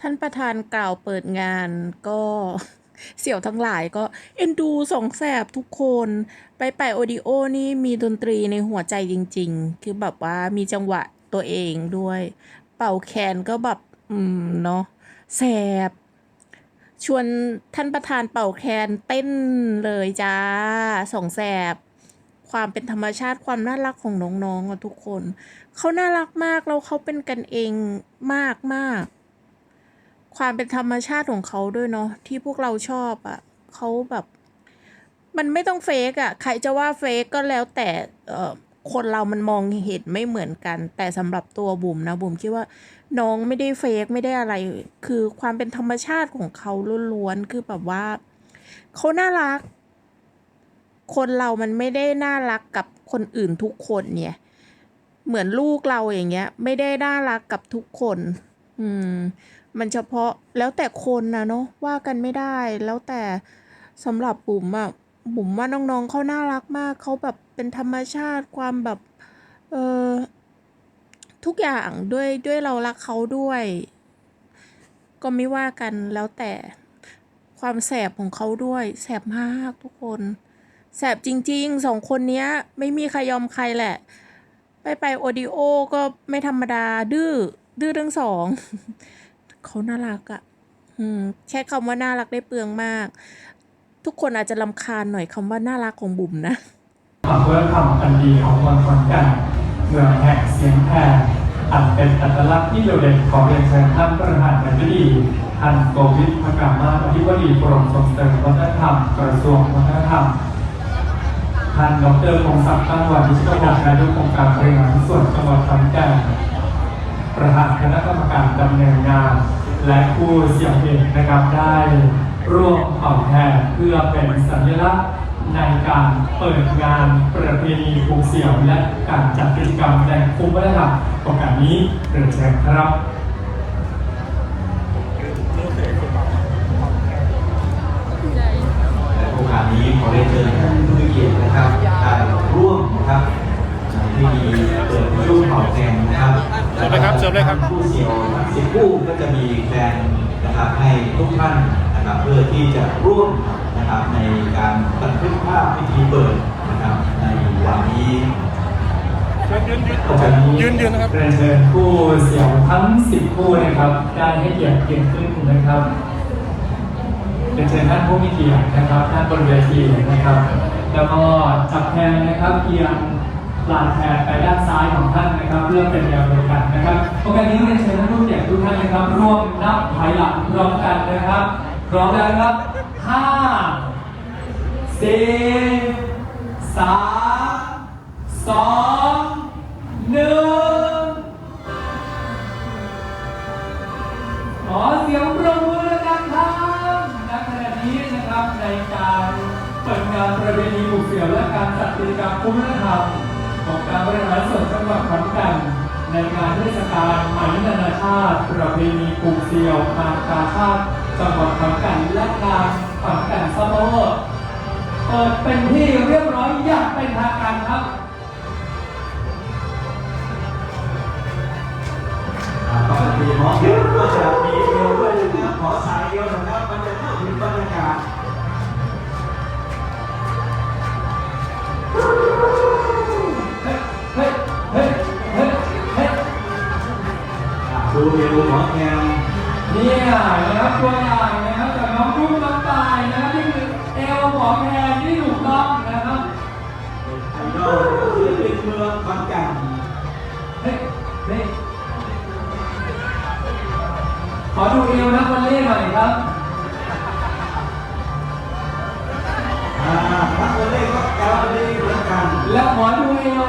ท่านประธานกล่าวเปิดงานก็เสี่ยวทั้งหลายก็เอ็นดูสองแสบทุกคน ไปไปโอดิโอนี่มีดนตรีในหัวใจจริง ๆ คือแบบว่ามีจังหวะตัวเองด้วย เป่าแคนก็แบบ อืม เนาะแสบ ชวนท่านประธานเป่าแคนเต้นเลยจ้าสองแสบ ความเป็นธรรมชาติความน่ารักของน้องๆอะทุกคน เขาน่ารักมากแล้วเขาเป็นกันเองมากมาก ความเป็นธรรมชาติของเขาด้วยเนาะที่พวกเราชอบอะเขาแบบ มันไม่ต้องเฟกอะใครจะว่าเฟกก็แล้วแต่เออคนเรามันมองเห็นไม่เหมือนกัน แต่สำหรับตัวบุ๋มนะบุ๋มคิดว่าน้องไม่ได้เฟกไม่ได้อะไร คือความเป็นธรรมชาติของเขาล้วนๆคือแบบว่าเขาน่ารัก คนเรามันไม่ได้น่ารักกับคนอื่นทุกคนเนี่ย เหมือนลูกเราอย่างเงี้ย ไม่ได้น่ารักกับทุกคน อืม มันเฉพาะแล้วแต่คนนะเนาะว่ากันไม่ได้ แล้วแต่สำหรับบุ๋มอะบุ๋มว่าน้องๆเขาน่ารักมากเขาแบบเป็นธรรมชาติความแบบเออทุกอย่างด้วยด้วยเรารักเขาด้วย ก็ไม่ว่ากันแล้วแต่ความแสบของเขาด้วย แสบมากทุกคนแสบจริงๆสองคนเนี้ยไม่มีใครยอมใครแหละ ไปไปโอดิโอก็ไม่ธรรมดาดื้อดื้อทั้งสอง เขาน่ารักอะ่ะแค่คำว่าน่ารักได้เปลืองมาก ทุกคนอาจจะลำคาญหน่อยคำว่าน่ารักของบุ๋มนะความวัฒนธรรมอันดีของเมืองขอนแก่นเมืองแห่งเสียงแผ่อันเป็นอัตลักษณ์ที่โดดเด่นของเรียนเชิญท่านประธานบดีท่านโกวิทพกามาอธิบดีกรมส่งเสริมวัฒนธรรมกระทรวงวัฒนธรรมท่านดรพงศักดิ์ตั้งวันวิศวกรนายกองค์การบริหารส่วนจังหวัดขอนแก่น ประธานคณะกรรมการดำเนินงาน และผู้เสี่ยงเอกนะครับได้ร่วมเป่าแทนเพื่อเป็นสัญลักษณ์ในการเปิดงานประเพณีภูเสี่ยวและการจัดกิจกรรมในภูมิวัฒนธรรมโอกาสนี้เรียนเชิญครับและโอกาสนี้ขอเรียนเชิญท่านผู้มีเกียรตินะครับการร่วมนะครับในพิธีเปิดช่งเป่าแคนนะครับ เชิญเลยครับเชิญเลยครับผู้เสี่ยวทั้งสิบผู้ก็จะมีแคนนะครับให้ทุกท่านนะครับเพื่อที่จะร่วมนะครับในการบันทึกภาพพิธีเปิดนะครับในวันนี้โอกาสนี้ยืนยืนนะครับเรียนเชิญผู้เสี่ยวทั้ง10ผู้นะครับได้ให้เกียรติเกียรติขึ้นนะครับเรียนเชิญท่านผู้มีเกียรตินะครับท่านบนเวทีนะครับ แล้วก็จับแทนนะครับเอียงลานแทนไปด้านซ้ายของท่านนะครับเพื่อเป็นแนวเดียวกันนะค รับโอกาสนี้เรียนเชิญท่านผู้เกียรติทุกท่านนะครับร่วมนับถอยหลังพร้อมกันนะครับพร้อมแล้วนครับห้าสี่สามสองหนึ่งขอเสียงปรบมือดังครับณขณะนี้นะครับในการเปิดงานประเพณีบุกเสี่ยวและการจัดกิจกรรมคุ้มธรรมของการบริหารส่วนจังหวัดขอนแก่น งานเทศกาลไหมนานาชาติประเพณีบุกเสี่ยวงานกาชาติจังหวัดขอนแก่นและงานขอนแก่นซัมเมอร์เปิดเป็นที่เรียบร้อยอย่างเป็นทางการครับปกติหมอแขกก็จะมีเอวด้วยนะครับขอสายเอวนะครับ ดูเอวหมอแขกนี่นะครับตัวอย่างนะครับจากน้องรุ่งน้ำตายนะครับนี่คือเอลหมอแพนที่ถูกต้องนะครับไอดอลก็คือเป็นเมืองขอนแก่นเฮ้ยเฮ้ยขอดูเอวนักวอลเล่หน่อยครับอ่านักวอลเลย์ก็แอลดีเหมือนกัน และขอดูเอว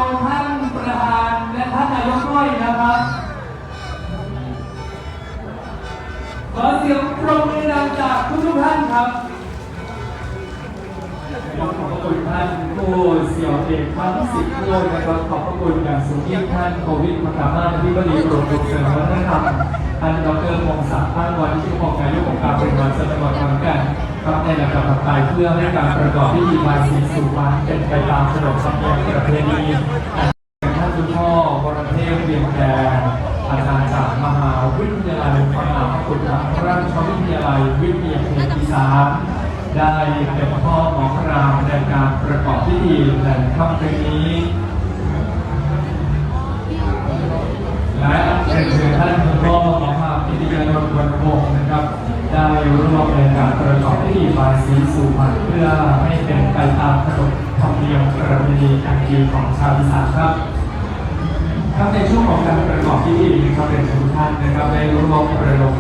อเสียงปรบมือดังจากทุกทุกท่านครับขอบพระคุณท่านผู้เสี่ยวเอกทั้งสิบคนนะครับ ขอบพระคุณอย่างสูงยิ่งท่านโควิดมกามาที่บดีกรมส่งเสริมวัฒนธรรมท่านดรพงศักดิ์ท่านวันที่6นายกองค์การบริหารส่วนจังหวัดขอนแก่นครับในระดับต่อไปเพื่อให้การประกอบพิธีบายสีสู่วันเป็นไปตามขนบธรรมเนียมประเพณีท่านคุณพ่อวรเทพเวียงแดง อาจารย์จากมหาวิทยาลัยมหาวิทกุฎราชวิทยาลัยวิทยาเขตอีสานได้เป็นพ่อหมอรามในการประกอบพิธีในค่ำคืนนี้และเชิญเชิญท่านคุณพ่อหมอภาพพิธีการวันวงนะครับ ได้ร่วมในการประกอบพิธีบายสีสู่ขวัญเพื่อให้เป็นไปตามขนบธรรมเนียมประเพณีอันดีของชาวอีสานครับ ครับในช่วงของการประกอบพิธีนะครับเป็นทุกท่านนะครับได้ร่วมประดม